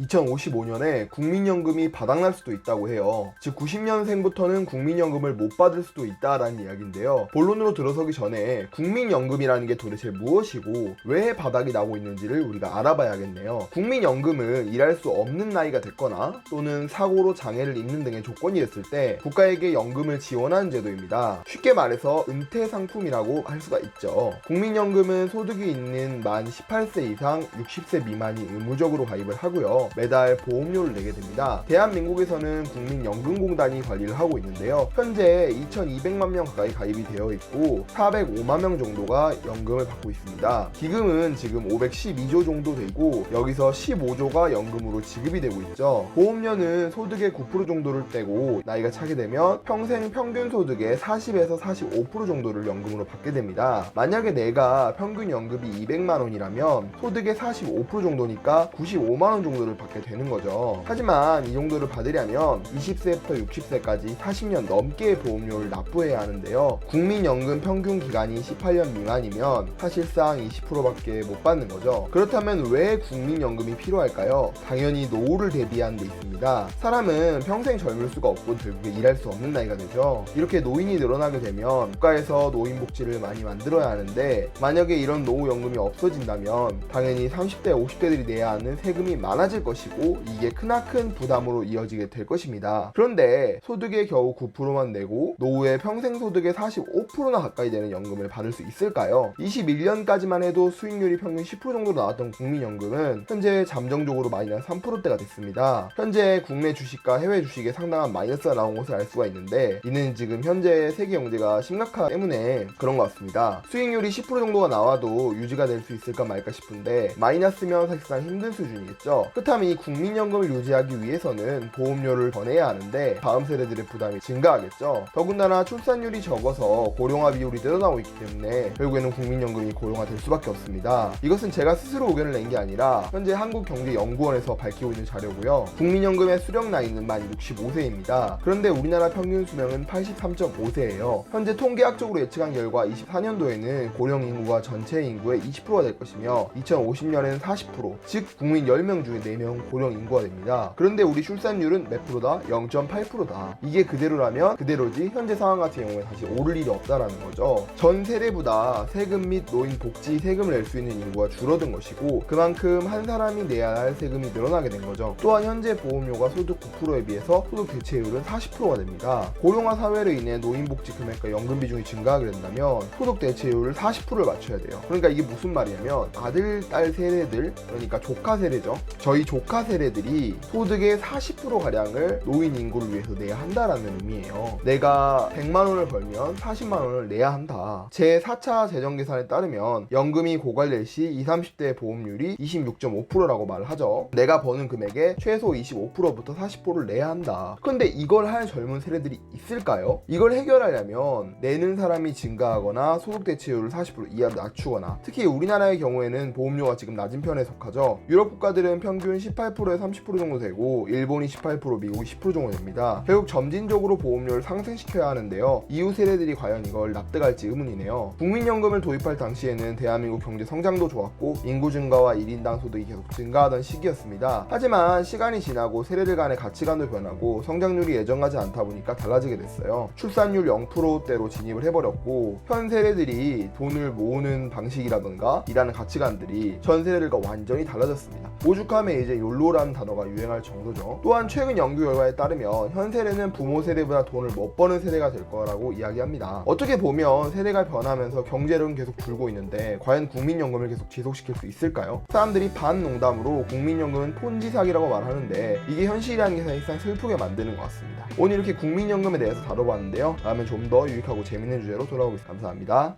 2055년에 국민연금이 바닥날 수도 있다고 해요. 즉 90년생부터는 국민연금을 못 받을 수도 있다라는 이야기인데요. 본론으로 들어서기 전에 국민연금이라는 게 도대체 무엇이고 왜 바닥이 나고 있는지를 우리가 알아봐야겠네요. 국민연금은 일할 수 없는 나이가 됐거나 또는 사고로 장애를 입는 등의 조건이 됐을 때 국가에게 연금을 지원하는 제도입니다. 쉽게 말해서 은퇴 상품이라고 할 수가 있죠. 국민연금은 소득이 있는 만 18세 이상 60세 미만이 의무적으로 가입을 하고요. 매달 보험료를 내게 됩니다. 대한민국에서는 국민연금공단이 관리를 하고 있는데요. 현재 2,200만 명 가까이 가입이 되어 있고 405만 명 정도가 연금을 받고 있습니다. 기금은 지금 512조 정도 되고 여기서 15조가 연금으로 지급이 되고 있죠. 보험료는 소득의 9% 정도를 떼고 나이가 차게 되면 평생 평균 소득의 40에서 45% 정도를 연금으로 받게 됩니다. 만약에 내가 평균 연금이 200만 원이라면 소득의 45% 정도니까 95만 원 정도를 받게 되는 거죠. 하지만 이 정도를 받으려면 20세부터 60세까지 40년 넘게 보험료를 납부해야 하는데요. 국민연금 평균 기간이 18년 미만이면 사실상 20%밖에 못 받는 거죠. 그렇다면 왜 국민연금이 필요할까요? 당연히 노후를 대비하는 데 있습니다. 사람은 평생 젊을 수가 없고 결국에 일할 수 없는 나이가 되죠. 이렇게 노인이 늘어나게 되면 국가에서 노인 복지를 많이 만들어야 하는데 만약에 이런 노후연금이 없어진다면 당연히 30대, 50대들이 내야 하는 세금이 많아질 것이고 이게 크나큰 부담으로 이어지게 될 것입니다. 그런데 소득의 겨우 9%만 내고 노후에 평생 소득의 45%나 가까이 되는 연금을 받을 수 있을까요? 21년까지만 해도 수익률이 평균 10% 정도 나왔던 국민연금은 현재 잠정적으로 마이너스 3%대가 됐습니다. 현재 국내 주식과 해외 주식에 상당한 마이너스가 나온 것을 알 수가 있는데 이는 지금 현재 세계 경제가 심각하기 때문에 그런 것 같습니다. 수익률이 10% 정도가 나와도 유지가 될 수 있을까 말까 싶은데 마이너스면 사실상 힘든 수준이겠죠. 그렇 다면 이 국민연금을 유지하기 위해서는 보험료를 더 내야 하는데 다음 세대들의 부담이 증가하겠죠. 더군다나 출산율이 적어서 고령화 비율이 늘어나고 있기 때문에 결국에는 국민연금이 고령화될 수밖에 없습니다. 이것은 제가 스스로 의견을 낸 게 아니라 현재 한국경제연구원에서 밝히고 있는 자료고요. 국민연금의 수령 나이는 만 65세입니다. 그런데 우리나라 평균 수명은 83.5세예요. 현재 통계학적으로 예측한 결과 24년도에는 고령 인구가 전체 인구의 20%가 될 것이며 2050년에는 40%, 즉 국민 10명 중에 4명 고령 인구가 됩니다. 그런데 우리 출산율은 몇 프로다? 0.8%다. 이게 그대로라면 그대로지 현재 상황 같은 경우에 다시 오를 일이 없다라는 거죠. 전 세대보다 세금 및 노인 복지 세금을 낼 수 있는 인구가 줄어든 것이고 그만큼 한 사람이 내야 할 세금이 늘어나게 된 거죠. 또한 현재 보험료가 소득 9%에 비해서 소득 대체율은 40%가 됩니다. 고령화 사회로 인해 노인 복지 금액과 연금 비중이 증가하게 된다면 소득 대체율을 40%를 맞춰야 돼요. 그러니까 이게 무슨 말이냐면 아들, 딸 세대들 그러니까 조카 세대죠. 저희 조카 세대들이 소득의 40% 가량을 노인 인구를 위해서 내야 한다라는 의미예요. 내가 100만 원을 벌면 40만 원을 내야 한다. 제 4차 재정 계산에 따르면 연금이 고갈될 시 20, 30대 보험률이 26.5%라고 말을 하죠. 내가 버는 금액의 최소 25%부터 40%를 내야 한다. 근데 이걸 할 젊은 세대들이 있을까요? 이걸 해결하려면 내는 사람이 증가하거나 소득 대체율을 40% 이하로 낮추거나 특히 우리나라의 경우에는 보험료가 지금 낮은 편에 속하죠. 유럽 국가들은 평균 18%에 30% 정도 되고 일본이 18%, 미국이 10% 정도 됩니다. 결국 점진적으로 보험료를 상승시켜야 하는데요. 이후 세대들이 과연 이걸 납득할지 의문이네요. 국민연금을 도입할 당시에는 대한민국 경제 성장도 좋았고 인구 증가와 1인당 소득이 계속 증가하던 시기였습니다. 하지만 시간이 지나고 세대들 간의 가치관도 변하고 성장률이 예전 같지 않다 보니까 달라지게 됐어요. 출산율 0%대로 진입을 해버렸고 현 세대들이 돈을 모으는 방식이라던가 일하는 가치관들이 전 세대들과 완전히 달라졌습니다. 오죽하면 이제 욜로라는 단어가 유행할 정도죠. 또한 최근 연구 결과에 따르면 현 세대는 부모 세대보다 돈을 못 버는 세대가 될 거라고 이야기합니다. 어떻게 보면 세대가 변하면서 경제력은 계속 줄고 있는데 과연 국민연금을 계속 지속시킬 수 있을까요? 사람들이 반농담으로 국민연금은 폰지 사기라고 말하는데 이게 현실이라는 게 사실상 슬프게 만드는 것 같습니다. 오늘 이렇게 국민연금에 대해서 다뤄봤는데요. 다음에 좀 더 유익하고 재밌는 주제로 돌아오겠습니다. 감사합니다.